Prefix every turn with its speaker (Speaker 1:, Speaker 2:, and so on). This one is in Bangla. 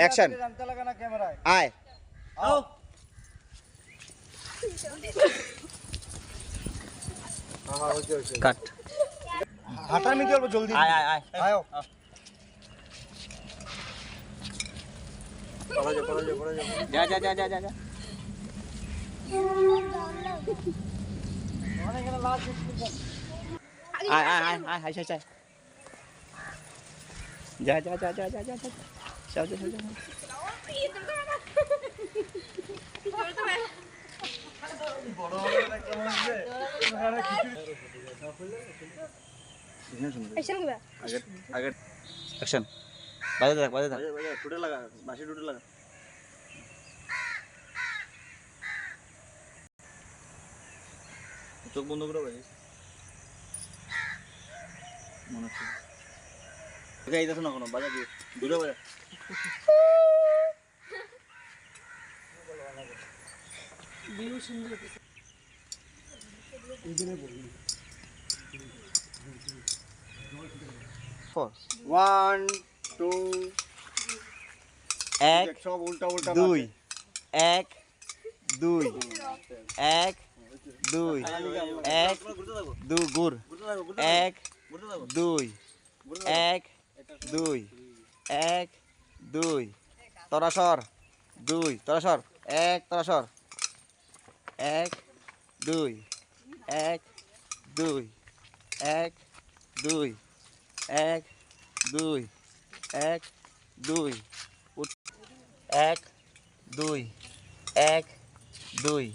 Speaker 1: অ্যাকশন আয়।
Speaker 2: কাট।
Speaker 1: হাঁটার মিনিট অল্প জলদি।
Speaker 2: আয় আয় আয়।
Speaker 1: আয়ো।
Speaker 2: যা যা যা যা যা যা। আয় আয় আয় আয় হাই হাই যা যা যা যা যা যা। যা যাও যাও যাও। অ্যাকশন বাজে থাক বাজে থাক।
Speaker 1: টুটে লাগা বাসি টুটে লাগা। চোখ বন্ধ করে বাজে মনে হচ্ছে। না কোনো বাজা দিয়ে দূরে বাজা ওয়ান টু
Speaker 2: এক
Speaker 1: সব উল্টা উল্টা
Speaker 2: দুই এক দুই এক দুই এক দু গুর এক দুই এক দুই। এক, দুই। তরাসর দুই। তরাসর এক তরাসর এক, দুই। এক দুই। এক দুই। এক দুই। এক দুই। এক দুই। এক, দুই।